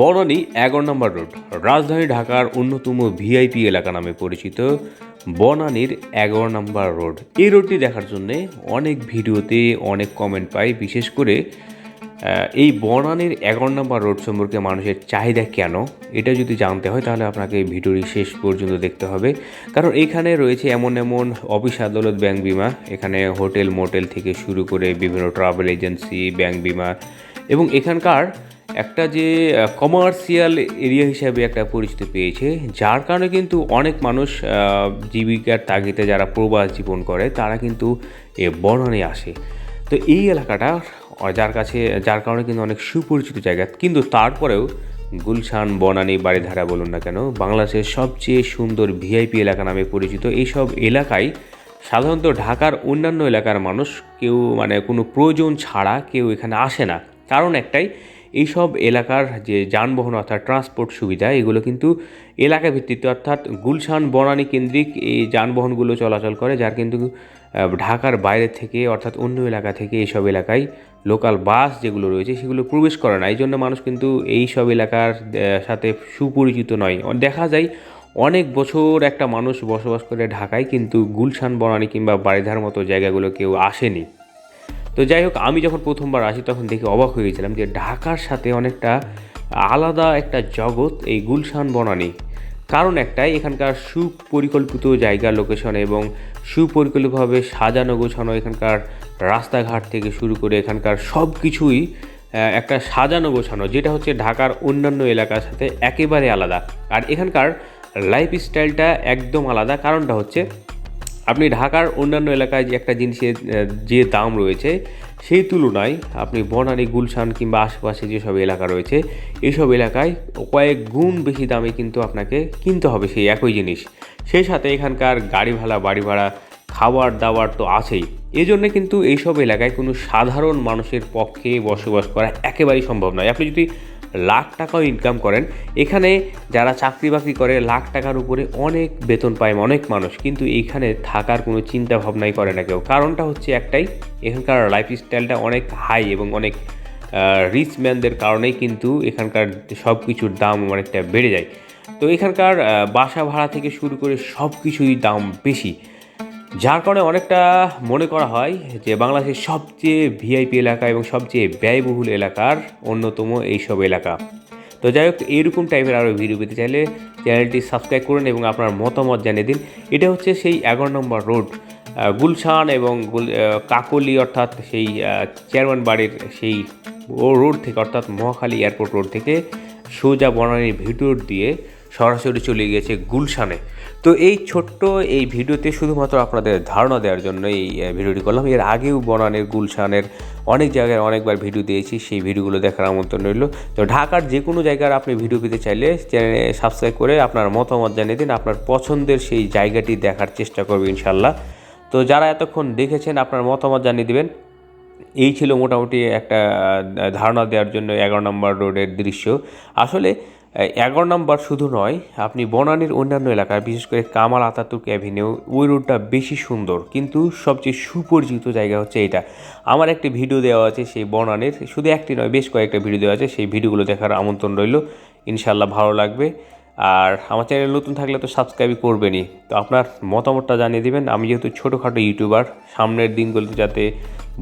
বনানী এগারো নম্বর রোড। রাজধানী ঢাকার অন্যতম ভিআইপি এলাকা নামে পরিচিত বনানীর এগারো নম্বর রোড। এই রোডটি দেখার জন্যে অনেক ভিডিওতে অনেক কমেন্ট পাই, বিশেষ করে এই বনানীর এগারো নম্বর রোড সম্পর্কে মানুষের চাহিদা কেন? এটা যদি জানতে হয়, তাহলে আপনাকে ভিডিওটি শেষ পর্যন্ত দেখতে হবে। কারণ এখানে রয়েছে এমন এমন অফিস আদালত, ব্যাংক বিমা। এখানে হোটেল, মোটেল থেকে শুরু করে বিভিন্ন ট্রাভেল এজেন্সি, ব্যাংক বিমা এবং এখানকার একটা যে কমার্শিয়াল এরিয়া হিসাবে একটা পরিচিতি পেয়েছে, যার কারণে কিন্তু অনেক মানুষ জীবিকার তাগিদে যারা প্রবাস জীবন করে, তারা কিন্তু এ বনানে আসে। তো এই এলাকাটা যার কাছে, যার কারণে কিন্তু অনেক সুপরিচিত জায়গা। কিন্তু তারপরেও গুলশান, বনানী বাড়িধারা বলুন না কেন, বাংলাদেশের সবচেয়ে সুন্দর ভিআইপি এলাকা নামে পরিচিত। এইসব এলাকায় সাধারণত ঢাকার অন্যান্য এলাকার মানুষ কেউ মানে কোনো প্রয়োজন ছাড়া কেউ এখানে আসে না। কারণ একটাই এইসব এলাকার যে যানবাহন অর্থাৎ ট্রান্সপোর্ট সুবিধা, এগুলো কিন্তু এলাকা ভিত্তিতে অর্থাৎ গুলশান বনানী কেন্দ্রিক এই যানবাহনগুলো চলাচল করে, যার কিন্তু ঢাকার বাইরে থেকে অর্থাৎ অন্য এলাকা থেকে এইসব এলাকায় লোকাল বাস যেগুলো রয়েছে, সেগুলো প্রবেশ করে না। এই জন্য মানুষ কিন্তু এই সব এলাকার সাথে সুপরিচিত নয়। দেখা যায় অনেক বছর একটা মানুষ বসবাস করে ঢাকায়, কিন্তু গুলশান বনানী কিংবা বাড়িধার মতো জায়গাগুলো কেউ আসেনি। তো যাই হোক, আমি যখন প্রথমবার আসি, তখন দেখে অবাক হয়ে গেছিলাম যে ঢাকার সাথে অনেকটা আলাদা একটা জগৎ এই গুলশান বনানী। কারণ একটাই, এখানকার সুপরিকল্পিত জায়গা লোকেশন এবং সুপরিকল্পিতভাবে সাজানো গোছানো এখানকার রাস্তাঘাট থেকে শুরু করে এখানকার সব কিছুই একটা সাজানো গোছানো, যেটা হচ্ছে ঢাকার অন্যান্য এলাকার সাথে একেবারে আলাদা। আর এখানকার লাইফস্টাইলটা একদম আলাদা, কারণটা হচ্ছে আপনি ঢাকার অন্যান্য এলাকায় যে একটা জিনিসের যে দাম রয়েছে, সেই তুলনায় আপনি বনানী, গুলশান কিংবা আশেপাশে যেসব এলাকা রয়েছে এইসব এলাকায় কয়েক গুণ বেশি দামে কিন্তু আপনাকে কিনতে হবে সেই একই জিনিস। সেই সাথে এখানকার গাড়ি ভাড়া বাড়ি ভাড়া খাবার দাবার তো আছেই। এই জন্যে কিন্তু এইসব এলাকায় কোনো সাধারণ মানুষের পক্ষে বসবাস করা একেবারেই সম্ভব নয়। আপনি যদি লাখ টাকাও ইনকাম করেন। এখানে যারা চাকরি বাকরি করে, লাখ টাকার উপরে অনেক বেতন পায় অনেক মানুষ, কিন্তু এইখানে থাকার কোনো চিন্তা ভাবনাই করে না কেউ। কারণটা হচ্ছে একটাই, এখানকার লাইফস্টাইলটা অনেক হাই এবং অনেক রিচ ম্যানদের কারণেই কিন্তু এখানকার সব কিছুর দাম অনেকটা বেড়ে যায়। তো এখানকার বাসা ভাড়া থেকে শুরু করে সব কিছুই দাম বেশি। যার কারণে অনেকটা মনে করা হয় যে বাংলাদেশের সবচেয়ে ভিআইপি এলাকা এবং সবচেয়ে ব্যয়বহুল এলাকার অন্যতম এইসব এলাকা। তো যাই হোক, এইরকম টাইপের আরও ভিডিও পেতে চাইলে চ্যানেলটি সাবস্ক্রাইব করুন এবং আপনার মতামত জানিয়ে দিন। এটা হচ্ছে সেই এগারো নম্বর রোড গুলশান এবং গুল কাকলি অর্থাৎ সেই চেয়ারম্যান বাড়ির সেই ও রোড থেকে অর্থাৎ মহাখালী এয়ারপোর্ট রোড থেকে সোজা বনানীর ভিতর দিয়ে সরাসরি চলে গিয়েছে গুলশানে। তো এই ছোট্ট এই ভিডিওতে শুধুমাত্র আপনাদের ধারণা দেওয়ার জন্য এই ভিডিওটি করলাম। এর আগেও বনানের গুলশানের অনেক জায়গায় অনেকবার ভিডিও দিয়েছি, সেই ভিডিওগুলো দেখার আমন্ত্রণ রইল। তো ঢাকার যে কোনো জায়গার আপনি ভিডিও পেতে চাইলে চ্যানেলে সাবস্ক্রাইব করে আপনার মতামত জানিয়ে দিন, আপনার পছন্দের সেই জায়গাটি দেখার চেষ্টা করবে ইনশাল্লাহ তো যারা এতক্ষণ দেখেছেন, আপনার মতামত জানিয়ে দিবেন। এই ছিল মোটামুটি একটা ধারণা দেওয়ার জন্য এগারো নম্বর রোডের দৃশ্য। আসলে এগারো নম্বর শুধু নয়, আপনি বনানীর অন্যান্য এলাকায়, বিশেষ করে কামাল আতাতুর্ক অ্যাভিনিউ, ওই রোডটা বেশি সুন্দর। কিন্তু সবচেয়ে সুপরিচিত জায়গা হচ্ছে এটা। আমার একটি ভিডিও দেওয়া আছে সেই বনানীর, শুধু একটি নয়, বেশ কয়েকটা ভিডিও দেওয়া আছে, সেই ভিডিওগুলো দেখার আমন্ত্রণ রইল। ইনশাল্লাহ ভালো লাগবে। আর আমার চ্যানেল নতুন থাকলে তো সাবস্ক্রাইবই করবেনই। তো আপনার মতামতটা জানিয়ে দেবেন। আমি যেহেতু ছোটোখাটো ইউটিউবার সামনের দিনগুলোতে যাতে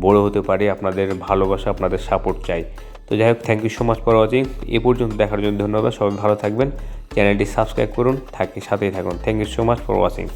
বড় হতে পারে, আপনাদের ভালোবাসা, আপনাদের সাপোর্ট চাই। তো যাই হোক thank you so much for watching এ পর্যন্ত দেখার জন্য ধন্যবাদ। সবাই ভালো থাকবেন। চ্যানেলটি সাবস্ক্রাইব করুন, থাকি সাথেই থাকুন। Thank you so much for watching